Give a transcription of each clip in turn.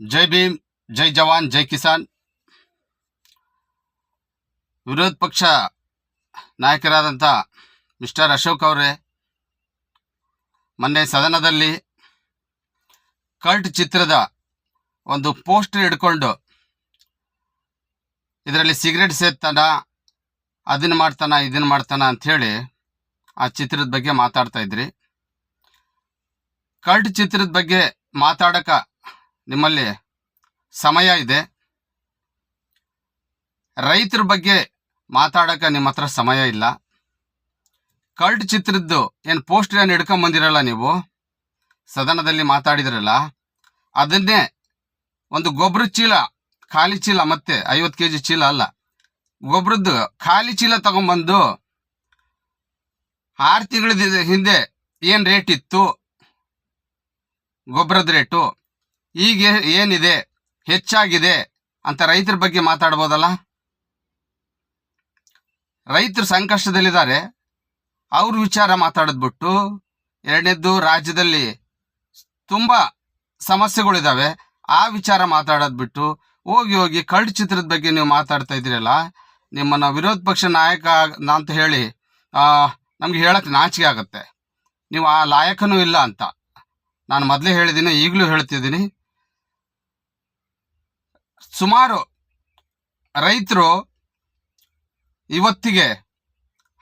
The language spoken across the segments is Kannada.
ಜೈ ಭೀಮ್, ಜೈ ಜವಾನ್, ಜೈ ಕಿಸಾನ್. ವಿರೋಧ ಪಕ್ಷ ನಾಯಕರಾದಂಥ ಮಿಸ್ಟರ್ ಅಶೋಕ್ ಅವರೇ, ಮೊನ್ನೆ ಸದನದಲ್ಲಿ ಕಲ್ಟ್ ಚಿತ್ರದ ಒಂದು ಪೋಸ್ಟರ್ ಹಿಡ್ಕೊಂಡು ಇದರಲ್ಲಿ ಸಿಗರೆಟ್ ಸೇತಾನ ಅದನ್ನು ಮಾಡ್ತಾನ, ಇದನ್ನು ಮಾಡ್ತಾನ ಅಂಥೇಳಿ ಆ ಚಿತ್ರದ ಬಗ್ಗೆ ಮಾತಾಡ್ತಾ ಇದ್ರಿ. ಕಲ್ಟ್ ಚಿತ್ರದ ಬಗ್ಗೆ ಮಾತಾಡಕ ನಿಮ್ಮಲ್ಲಿ ಸಮಯ ಇದೆ. ರೈತರ ಬಗ್ಗೆ ಮಾತಾಡಕ ನಿಮ್ಮ ಹತ್ರ ಸಮಯ ಇಲ್ಲ. ಕಲ್ಟ್ ಚಿತ್ರದ್ದು ಏನು ಪೋಸ್ಟರ್ ಏನು ಹಿಡ್ಕೊಂಡ್ ಬಂದಿರಲ್ಲ ನೀವು? ಸದನದಲ್ಲಿ ಮಾತಾಡಿದ್ರಲ್ಲ? ಅದನ್ನೇ ಒಂದು ಗೊಬ್ಬರ ಚೀಲ, ಖಾಲಿ ಚೀಲ ಮತ್ತೆ ಐವತ್ತು ಕೆ ಜಿ ಚೀಲ ಅಲ್ಲ. ಗೊಬ್ಬರದ್ದು ಖಾಲಿ ಚೀಲ ತಗೊಂಬಂದು ಆರು ತಿಂಗಳ ಹಿಂದೆ ಏನು ರೇಟ್ ಇತ್ತು? ಗೊಬ್ಬರದ ರೇಟು? ಈಗ ಏನಿದೆ? ಹೆಚ್ಚಾಗಿದೆ ಅಂತ ರೈತರ ಬಗ್ಗೆ ಮಾತಾಡ್ಬೋದಲ್ಲ? ರೈತರು ಸಂಕಷ್ಟದಲ್ಲಿದ್ದಾರೆ. ಅವ್ರ ವಿಚಾರ ಮಾತಾಡದ್ಬಿಟ್ಟು ಎರಡನೇದ್ದು ರಾಜ್ಯದಲ್ಲಿ ತುಂಬ ಸಮಸ್ಯೆಗಳಿದಾವೆ. ಆ ವಿಚಾರ ಮಾತಾಡೋದು ಬಿಟ್ಟು ಹೋಗಿ ಹೋಗಿ ಕಳ್ಳ ಚಿತ್ರದ ಬಗ್ಗೆ ನೀವು ಮಾತಾಡ್ತಾ ಇದ್ದೀರಲ್ಲ, ನಿಮ್ಮನ್ನು ವಿರೋಧ ಪಕ್ಷ ನಾಯಕ ಅಂತ ಹೇಳಿ ನಮ್ಗೆ ಹೇಳಕ್ಕೆ ನಾಚಿಕೆ ಆಗುತ್ತೆ. ನೀವು ಆ ಲಾಯಕನೂ ಇಲ್ಲ ಅಂತ. ನಾನು ಮೊದಲೇ ಹೇಳಿದ್ದೀನಿ, ಈಗಲೂ ಹೇಳ್ತಿದ್ದೀನಿ. ಸುಮಾರು ರೈತರು ಇವತ್ತಿಗೆ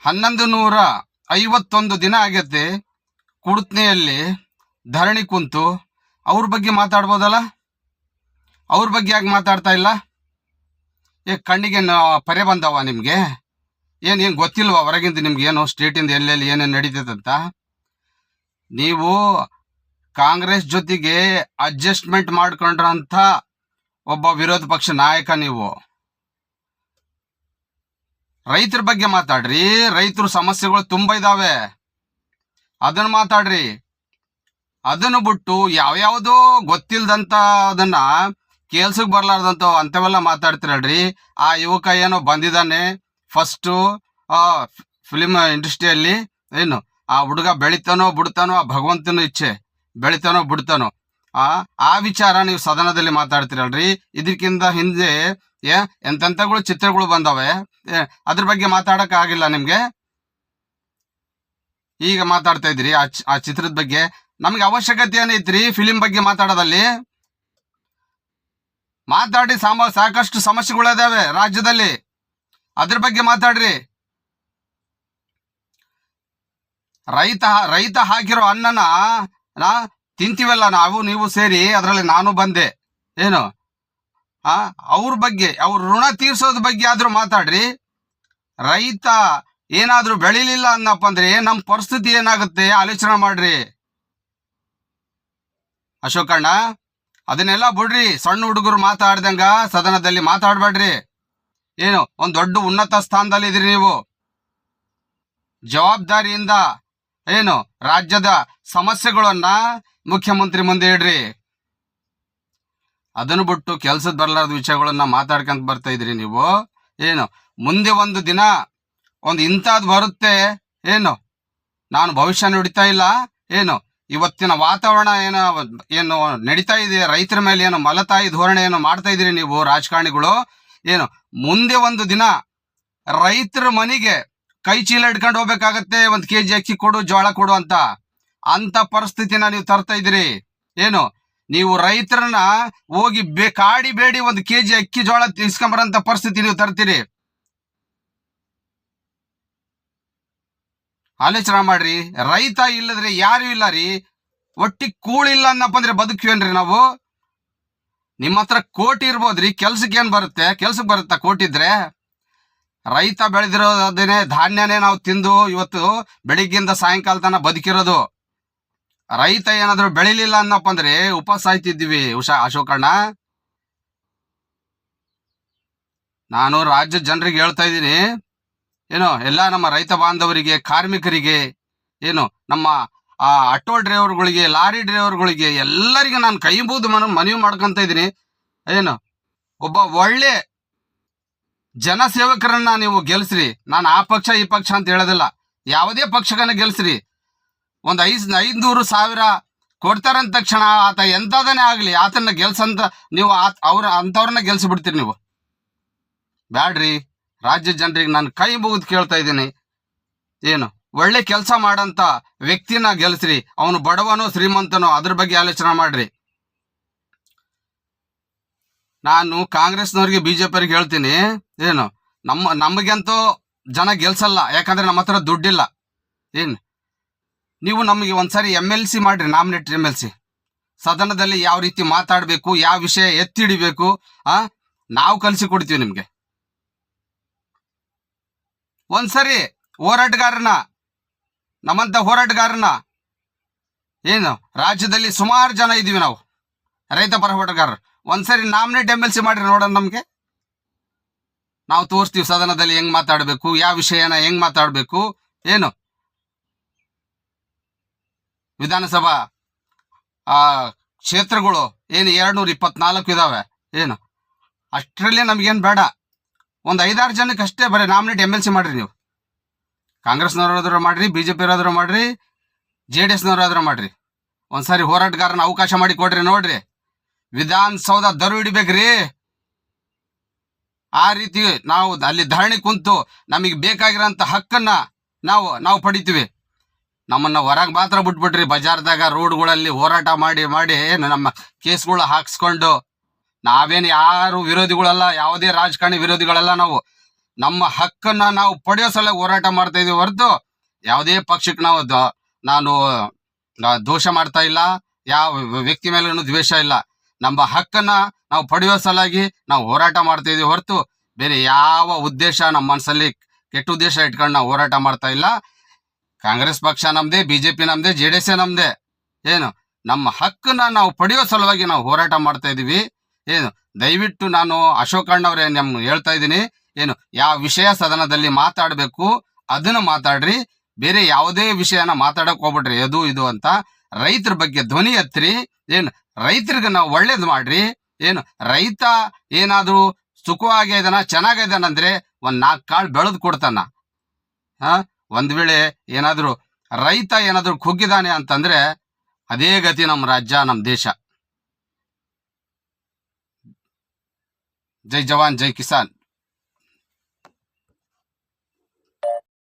ಹನ್ನೊಂದು ನೂರ ಐವತ್ತೊಂದು ದಿನ ಆಗೈತೆ ಕುಡತ್ನೆಯಲ್ಲಿ ಧರಣಿ ಕುಂತು. ಅವ್ರ ಬಗ್ಗೆ ಮಾತಾಡ್ಬೋದಲ್ಲ? ಅವ್ರ ಬಗ್ಗೆ ಯಾಕೆ ಮಾತಾಡ್ತಾ ಇಲ್ಲ? ಏ, ಕಣ್ಣಿಗೆ ಪರೆ ಬಂದವ ನಿಮಗೆ? ಏನು ಏನು ಗೊತ್ತಿಲ್ವಾ ಹೊರಗಿಂದ ನಿಮ್ಗೆ ಏನು? ಸ್ಟೇಟಿಂದ ಎಲ್ಲೆಲ್ಲಿ ಏನೇನು ನಡೀತದಂತ ನೀವು ಕಾಂಗ್ರೆಸ್ ಜೊತೆಗೆ ಅಡ್ಜಸ್ಟ್ಮೆಂಟ್ ಮಾಡ್ಕೊಂಡ್ರಂಥ ಒಬ್ಬ ವಿರೋಧ ಪಕ್ಷ ನಾಯಕ ನೀವು. ರೈತರ ಬಗ್ಗೆ ಮಾತಾಡ್ರಿ. ರೈತರ ಸಮಸ್ಯೆಗಳು ತುಂಬ ಇದಾವೆ. ಅದನ್ನ ಮಾತಾಡ್ರಿ. ಅದನ್ನು ಬಿಟ್ಟು ಯಾವ್ಯಾವುದೋ ಗೊತ್ತಿಲ್ಲದಂತ ಅದನ್ನ ಕೆಲ್ಸಕ್ಕೆ ಬರ್ಲಾರ್ದಂತ ಅಂಥವೆಲ್ಲ ಮಾತಾಡ್ತಿರಲ್ರಿ. ಆ ಯುವಕ ಏನೋ ಬಂದಿದ್ದಾನೆ. ಫಸ್ಟು ಫಿಲಿಮ್ ಇಂಡಸ್ಟ್ರಿಯಲ್ಲಿ ಏನು? ಆ ಹುಡುಗ ಬೆಳಿತಾನೋ, ಬಿಡ್ತಾನೋ, ಆ ಭಗವಂತನ ಇಚ್ಛೆ. ಬೆಳಿತಾನೋ, ಬಿಡ್ತಾನೋ. ಆ ಆ ವಿಚಾರ ನೀವು ಸದನದಲ್ಲಿ ಮಾತಾಡ್ತಿರಲ್ರಿ? ಇದಕ್ಕಿಂತ ಹಿಂದೆ, ಏ ಎಂತೆಂಥಗಳು ಚಿತ್ರಗಳು ಬಂದವೆ? ಅದ್ರ ಬಗ್ಗೆ ಮಾತಾಡಕ್ ಆಗಿಲ್ಲ ನಿಮ್ಗೆ? ಈಗ ಮಾತಾಡ್ತಾ ಇದ್ರಿ ಆ ಆ ಚಿತ್ರದ ಬಗ್ಗೆ. ನಮ್ಗೆ ಅವಶ್ಯಕತೆ ಏನೈತ್ರಿ ಫಿಲಿಂ ಬಗ್ಗೆ ಮಾತಾಡೋದಲ್ಲಿ? ಮಾತಾಡಿ, ಸಾಮ, ಸಾಕಷ್ಟು ಸಮಸ್ಯೆಗಳಿದಾವೆ ರಾಜ್ಯದಲ್ಲಿ. ಅದ್ರ ಬಗ್ಗೆ ಮಾತಾಡ್ರಿ. ರೈತ ರೈತ ಹಾಕಿರೋ ಅನ್ನನ ತಿಂತೀವಲ್ಲ ನಾವು, ನೀವು ಸೇರಿ, ಅದರಲ್ಲಿ ನಾನು ಬಂದೆ. ಏನು? ಆ, ಅವ್ರ ಬಗ್ಗೆ, ಅವ್ರ ಋಣ ತೀರ್ಸೋದ್ ಬಗ್ಗೆ ಆದ್ರೂ ಮಾತಾಡ್ರಿ. ರೈತ ಏನಾದ್ರೂ ಬೆಳಿಲಿಲ್ಲ ಅನ್ನಪ್ಪ ಅಂದ್ರೆ ನಮ್ಮ ಪರಿಸ್ಥಿತಿ ಏನಾಗುತ್ತೆ? ಆಲೋಚನೆ ಮಾಡ್ರಿ. ಅಶೋಕಣ್ಣ, ಅದನ್ನೆಲ್ಲ ಬಿಡ್ರಿ. ಸಣ್ಣ ಹುಡುಗರು ಮಾತಾಡ್ದಂಗ ಸದನದಲ್ಲಿ ಮಾತಾಡ್ಬೇಡ್ರಿ. ಏನು, ಒಂದು ದೊಡ್ಡ ಉನ್ನತ ಸ್ಥಾನದಲ್ಲಿ ಇದ್ರಿ ನೀವು. ಜವಾಬ್ದಾರಿಯಿಂದ, ಏನು, ರಾಜ್ಯದ ಸಮಸ್ಯೆಗಳನ್ನ ಮುಖ್ಯಮಂತ್ರಿ ಮುಂದೆ ಇಡ್ರಿ. ಅದನ್ನು ಬಿಟ್ಟು ಕೆಲ್ಸದ ಬರಲಾರ್ದ ವಿಷಯಗಳನ್ನ ಮಾತಾಡ್ಕೊಂತ ಬರ್ತಾ ಇದ್ರಿ ನೀವು. ಏನು, ಮುಂದೆ ಒಂದು ದಿನ ಒಂದು ಇಂಥದ್ದು ಬರುತ್ತೆ. ಏನು, ನಾನು ಭವಿಷ್ಯ ನುಡಿತಾ ಇಲ್ಲ. ಏನು, ಇವತ್ತಿನ ವಾತಾವರಣ ಏನು ಏನು ನಡೀತಾ ಇದೆ, ರೈತರ ಮೇಲೆ ಏನು ಮಲತಾಯಿ ಧೋರಣೆ ಏನು ಮಾಡ್ತಾ ಇದ್ದೀರಿ ನೀವು ರಾಜಕಾರಣಿಗಳು? ಏನು, ಮುಂದೆ ಒಂದು ದಿನ ರೈತರ ಮನೆಗೆ ಕೈ ಚೀಲ ಹಿಡ್ಕೊಂಡು ಹೋಗ್ಬೇಕಾಗತ್ತೆ, ಒಂದು ಕೆ ಜಿ ಅಕ್ಕಿ ಕೊಡು ಜೋಳ ಕೊಡು ಅಂತ. ಅಂತ ಪರಿಸ್ಥಿತಿನ ನೀವು ತರ್ತಾ ಇದ್ದೀರಿ. ಏನು? ನೀವು ರೈತರನ್ನ ಹೋಗಿ ಬೇ, ಕಾಡಿ ಬೇಡಿ ಒಂದು ಕೆ ಜಿ ಅಕ್ಕಿ ಜೋಳ ಇಸ್ಕೊಂಬರಂತ ಪರಿಸ್ಥಿತಿ ನೀವು ತರ್ತೀರಿ. ಆಲೋಚನೆ ಮಾಡ್ರಿ. ರೈತ ಇಲ್ಲದ್ರೆ ಯಾರು ಇಲ್ಲ ರೀ. ಒಟ್ಟಿ ಕೂಳಿಲ್ಲ ಅನ್ನಪ್ಪ ಅಂದ್ರೆ ಬದುಕ್ವೇನ್ರಿ ನಾವು? ನಿಮ್ಮ ಹತ್ರ ಕೋಟಿ ಇರ್ಬೋದ್ರಿ ಕೆಲ್ಸಕ್ಕೆ ಏನ್ ಬರುತ್ತೆ? ಕೆಲ್ಸಕ್ಕೆ ಬರುತ್ತಾ ಕೋಟಿದ್ರೆ ರೈತ ಬೆಳೆದಿರೋದೇನೆ ಧಾನ್ಯನೇ ನಾವು ತಿಂದು ಇವತ್ತು ಬೆಳಿಗ್ಗೆಯಿಂದ ಸಾಯಂಕಾಲ ತನಕ ಬದುಕಿರೋದು. ರೈತ ಏನಾದ್ರು ಬೆಳಿಲಿಲ್ಲ ಅನ್ನಪ್ಪ ಅಂದ್ರೆ ಉಪ ಸಾಯ್ತಿದ್ವಿ ಉಷಾ ಅಶೋಕಣ್ಣ ನಾನು ರಾಜ್ಯ ಜನರಿಗೆ ಹೇಳ್ತಾ ಇದ್ದೀನಿ, ಏನು, ಎಲ್ಲ ನಮ್ಮ ರೈತ ಬಾಂಧವರಿಗೆ, ಕಾರ್ಮಿಕರಿಗೆ, ಏನು, ನಮ್ಮ, ಆ, ಆಟೋ ಡ್ರೈವರ್ಗಳಿಗೆ, ಲಾರಿ ಡ್ರೈವರ್ಗಳಿಗೆ, ಎಲ್ಲರಿಗೂ ನಾನು ಕೈ ಮುಗಿದು ಮನ, ಮನವಿ ಮಾಡ್ಕೊಂತ ಇದ್ದೀನಿ. ಏನು, ಒಬ್ಬ ಒಳ್ಳೆ ಜನಸೇವಕರನ್ನ ನೀವು ಗೆಲ್ಸ್ರಿ. ನಾನು ಆ ಪಕ್ಷ, ಈ ಪಕ್ಷ ಅಂತ ಹೇಳೋದಿಲ್ಲ. ಯಾವುದೇ ಪಕ್ಷಗನ್ನ ಗೆಲ್ಸ್ರಿ. ಒಂದ್ ಐದು, ಐದುನೂರು ಸಾವಿರ ಕೊಡ್ತಾರಂದ ತಕ್ಷಣ ಆತ ಎಂಥದನ್ನೇ ಆಗಲಿ ಆತನ ಗೆಲ್ಸಂತ ನೀವು ಆತ ಅವ್ರ, ಅಂಥವ್ರನ್ನ ಗೆಲ್ಸಿಬಿಡ್ತೀರಿ ನೀವು. ಬ್ಯಾಡ್ರಿ ರಾಜ್ಯ ಜನರಿಗೆ ನಾನು ಕೈ ಮುಗಿದು ಕೇಳ್ತಾ ಇದ್ದೀನಿ. ಏನು, ಒಳ್ಳೆ ಕೆಲಸ ಮಾಡಂತ ವ್ಯಕ್ತಿನ ಗೆಲ್ಸ್ರಿ, ಅವನು ಬಡವನೋ, ಶ್ರೀಮಂತನೋ, ಅದ್ರ ಬಗ್ಗೆ ಆಲೋಚನೆ ಮಾಡ್ರಿ. ನಾನು ಕಾಂಗ್ರೆಸ್ನವ್ರಿಗೆ, ಬಿಜೆಪಿಯವ್ರಿಗೆ ಹೇಳ್ತೀನಿ, ಏನು, ನಮ್ಮ, ನಮಗಂತೂ ಜನ ಗೆಲ್ಸಲ್ಲ, ಯಾಕಂದ್ರೆ ನಮ್ಮ ಹತ್ರ ದುಡ್ಡಿಲ್ಲ. ಏನು ನೀವು ನಮಗೆ ಒಂದ್ಸರಿ ಎಂ ಎಲ್ ಸಿ ಮಾಡ್ರಿ ನಾಮಿನೇಟ್ ಎಂ ಎಲ್ ಸಿ ಸದನದಲ್ಲಿ ಯಾವ ರೀತಿ ಮಾತಾಡಬೇಕು, ಯಾವ ವಿಷಯ ಎತ್ತಿಡಿಬೇಕು, ಆ? ನಾವು ಕಲಿಸಿ ಕೊಡ್ತೀವಿ ನಿಮಗೆ. ಒಂದ್ಸರಿ ಹೋರಾಟಗಾರನ, ನಮ್ಮಂತ ಹೋರಾಟಗಾರನ, ಏನು, ರಾಜ್ಯದಲ್ಲಿ ಸುಮಾರು ಜನ ಇದ್ದೀವಿ ನಾವು, ರೈತ ಪರ ಹೋರಾಟಗಾರರು. ಒಂದ್ಸರಿ ನಾಮಿನೇಟ್ ಎಂ ಎಲ್ ಸಿ ಮಾಡ್ರಿ ನೋಡೋಣ ನಮಗೆ. ನಾವು ತೋರಿಸ್ತೀವಿ ಸದನದಲ್ಲಿ ಹೆಂಗ್ ಮಾತಾಡಬೇಕು, ಯಾವ ವಿಷಯನ ಹೆಂಗ್ ಮಾತಾಡಬೇಕು, ಏನು? ವಿಧಾನಸಭಾ ಕ್ಷೇತ್ರಗಳು ಏನು ಎರಡು ನೂರ ಇಪ್ಪತ್ನಾಲ್ಕು ಇದಾವೆ. ಏನು? ಅಷ್ಟರಲ್ಲಿ ನಮಗೇನು ಬೇಡ. ಒಂದು ಐದಾರು ಜನಕ್ಕೆ ಅಷ್ಟೇ ಬರೀ ನಾಮಿನೇಟ್ ಎಂ ಎಲ್ ಸಿ ಮಾಡ್ರಿ ನೀವು. ಕಾಂಗ್ರೆಸ್ನವರಾದ್ರೂ ಮಾಡ್ರಿ ಬಿ ಜೆ ಪಿಯವರಾದ್ರೂ ಮಾಡ್ರಿ, ಜೆ ಡಿ ಎಸ್ನವರಾದ್ರೂ ಮಾಡ್ರಿ. ಒಂದ್ಸಾರಿ ಹೋರಾಟಗಾರನ ಅವಕಾಶ ಮಾಡಿ ಕೊಡ್ರಿ ನೋಡ್ರಿ. ವಿಧಾನಸೌಧ ದರು ಹಿಡಿಬೇಕ್ರಿ. ಆ ರೀತಿ ನಾವು ಅಲ್ಲಿ ಧರಣಿ ಕುಂತು ನಮಗೆ ಬೇಕಾಗಿರೋಂಥ ಹಕ್ಕನ್ನ ನಾವು ನಾವು ಪಡಿತೀವಿ. ನಮ್ಮನ್ನ ಹೊರಗೆ ಮಾತ್ರ ಬಿಟ್ಬಿಟ್ರಿ ಬಜಾರ್ದಾಗ ರೋಡ್ಗಳಲ್ಲಿ ಹೋರಾಟ ಮಾಡಿ ಮಾಡಿ ನಮ್ಮ ಕೇಸ್ಗಳು ಹಾಕ್ಸ್ಕೊಂಡು. ನಾವೇನು ಯಾರು ವಿರೋಧಿಗಳಲ್ಲ, ಯಾವುದೇ ರಾಜಕಾರಣಿ ವಿರೋಧಿಗಳಲ್ಲ ನಾವು. ನಮ್ಮ ಹಕ್ಕನ್ನ ನಾವು ಪಡೆಯೋ ಸಲ ಹೋರಾಟ ಮಾಡ್ತಾ ಇದೀವಿ ಹೊರತು ಯಾವುದೇ ಪಕ್ಷಕ್ಕೆ ನಾವು ನಾನು ದೋಷ ಮಾಡ್ತಾ ಇಲ್ಲ. ಯಾವ ವ್ಯಕ್ತಿ ಮೇಲೂ ದ್ವೇಷ ಇಲ್ಲ. ನಮ್ಮ ಹಕ್ಕನ್ನ ನಾವು ಪಡೆಯೋ ಸಲಾಗಿ ನಾವು ಹೋರಾಟ ಮಾಡ್ತಾ ಇದೀವಿ ಹೊರತು ಬೇರೆ ಯಾವ ಉದ್ದೇಶ ನಮ್ಮ ಮನಸ್ಸಲ್ಲಿ ಕೆಟ್ಟ ಉದ್ದೇಶ ಇಟ್ಕೊಂಡು ನಾವು ಹೋರಾಟ ಮಾಡ್ತಾ ಇಲ್ಲ. ಕಾಂಗ್ರೆಸ್ ಪಕ್ಷ ನಮ್ದೇ, ಬಿಜೆಪಿ ನಮ್ದೇ, ಜೆ ಡಿ ಎಸ್ ನಮ್ದೇ. ಏನು, ನಮ್ಮ ಹಕ್ಕನ್ನ ನಾವು ಪಡೆಯೋ ಸಲುವಾಗಿ ನಾವು ಹೋರಾಟ ಮಾಡ್ತಾ ಇದೀವಿ. ಏನು, ದಯವಿಟ್ಟು ನಾನು ಅಶೋಕ್ ಅಣ್ಣವ್ರೆ ಹೇಳ್ತಾ ಇದ್ದೀನಿ. ಏನು, ಯಾವ ವಿಷಯ ಸದನದಲ್ಲಿ ಮಾತಾಡಬೇಕು, ಅದನ್ನು ಮಾತಾಡ್ರಿ. ಬೇರೆ ಯಾವುದೇ ವಿಷಯನ ಮಾತಾಡಕ್ ಹೋಗ್ಬಿಟ್ರಿ ಅದು ಇದು ಅಂತ. ರೈತರ ಬಗ್ಗೆ ಧ್ವನಿ ಹತ್ತಿರಿ ಏನು, ರೈತರಿಗೆ ನಾವು ಒಳ್ಳೇದ್ ಮಾಡ್ರಿ. ಏನು, ರೈತ ಏನಾದರೂ ಸುಖವಾಗಿದ್ದಾನ ಚೆನ್ನಾಗಿದ್ದಾನಂದ್ರೆ ಒಂದ್ ನಾಲ್ಕು ಕಾಳು ಬೆಳೆದು ಕೊಡ್ತಾನ. ಹಾ ಒಂದ್ ವೇಳೆ ಏನಾದ್ರೂ ರೈತ ಏನಾದ್ರೂ ಕುಗ್ಗಿದಾನೆ ಅಂತಂದ್ರೆ ಅದೇ ಗತಿ ನಮ್ಮ ರಾಜ್ಯ ನಮ್ಮ ದೇಶ. ಜೈ ಜವಾನ್, ಜೈ ಕಿಸಾನ್.